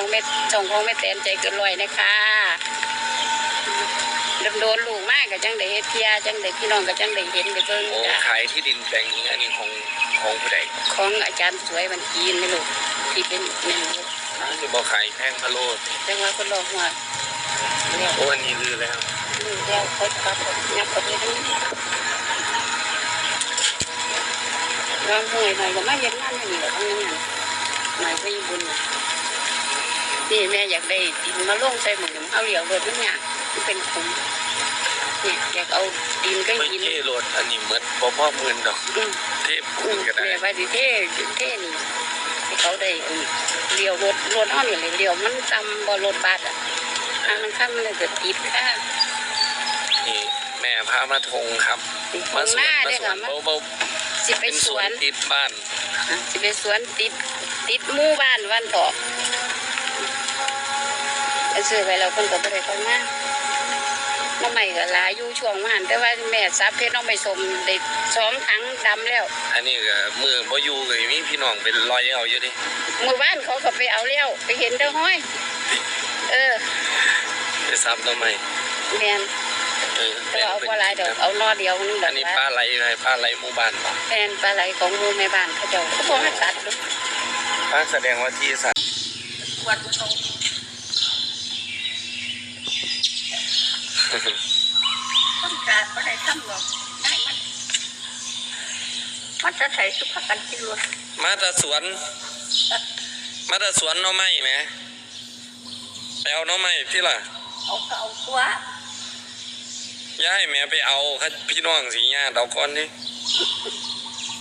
ของเม็ดส่งของเม็ดแตนใจเกินร้อยนะคะโดนโดนลูกมากก็จังได้เฮ็ดเพียจังได้พี่น้องก็จังได้เห็นได้เบิ่งโอ้จ้ะขายที่ดินแปลงนี้อันนี้ของของผู้ใดของอาจารย์สวยมันจีนนี่ลูกที่เป็นแม่นลูกจะบอกขายแพงพะโลดจังว่าคนรอกหัวเรียกโอ้อันนี้ลือแล้วลูกแล้วเขาครับยับกับนี้ทั้งนี้ร้องห่วยหน่อยก็มาเย็นงานอยู่นี่แหละทั้งนั้นน่ะหน่อยก็ยิ่งบุญ น่ะนี่แม่อยากได้ดินมาลงใส่หมือเอาเหลียวรถมันเนี่ยมันเป็นขุมเนี่ยอยากเอาดินก็ไม่ยินเท่รถอันนี้เหมือนบ่พ่อหมื่นดอกอืมเทพอืพูมดก็ได้แม่ว่าสิเท่เท่นี่ให้เขาได้อืมเลี้ยวรถรถห้องอย่างเลี้ยวมันจำบ่รถบัสอะทางมันข้ามมันเลยเกิดติดค่ะนี่แม่พามาทงครับติดมาข้างสหวนน้ามาเด้สอวค่ะนมันเบาสิๆไปเป็นสสววนนติดบ้าน อะสิไปสวนติดติดหมู่บ้านวันต่อ ไปซื้อไปแล้วเพิ่นก็บ่ได้เข้ามาน้องใหม่ก็หลายอยู่ช่วงว่าหันแต่ว่าแม่ซับเพชรน้องไม่สมได้สองถังดำแล้วอันนี้ก็มือบ่อยู่ก็มีพี่น้องเป็นรอยเอาอยู่ดิหมู่บ้านเขาก็ไปเอาแล้วไปเห็นเด้อห้อย เออไปซับทำไมแม่นเออแต่ว่าเอาบ่หลายดอกเอานอเดียวนึงดอัอนกนี้ว่าปลาไหลไงปลาไหลหมู่บ้านบ่แม่นปลาไหลของหมู่แม่บ้านเขาเจ้าเขาบ่ให้ตัดเด้อปลาแสดงว่าที่สัตว์วัด ชงต้นกาดบ่ได้ทำหรอกได้มันมันจะใส่สุภาพกันที่รถมาแตาสวน มาแตาสวนหน่อไม้แหมไปเอาหน่อไม้ที่ล่ะ เอาก็เอาตัวย้ายแม่ไปเอาค่ะพี่น้องสิญาติเอาก่อนนี่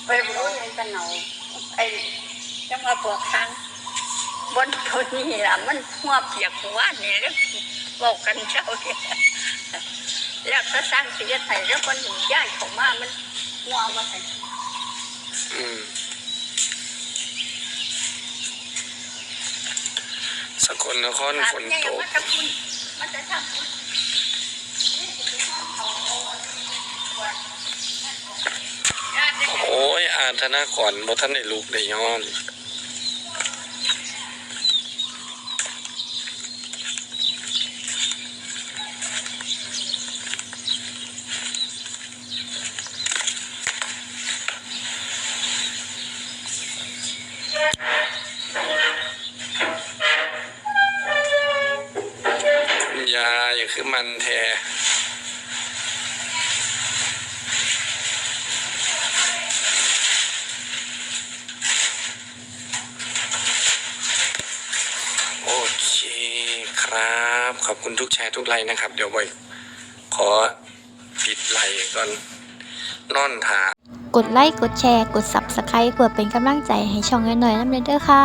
ไปรู้ยังกันเอาไอ้จังว่าปวกทางบนตัวนี้ล่ะมันหัวเปียกหัวนี่แล้วบอกกันเจ้าเนี่ย แล้วก็สร้างเสียไทยแล้วคนหนึ่งย้ายเของมามันหัวว่าไงอืมสกลนครถามฝนเนี่ยตยังกว่าจะคุณมันจะทำคุณโอ้ยอาธนาก่อนบ่ทันได้ลูกได้ย้อน ยาอย่า คือมันแท้โอเคครับ ขอบคุณทุกแชร์ทุกไลน์นะครับ เดี๋ยวไว้ขอปิดไลน์ก่อนนอนถากดไลค์ กดแชร์ กด Subscribe เพื่อเป็นกำลังใจให้ช่องน้อยๆน้ำเด้อค่ะ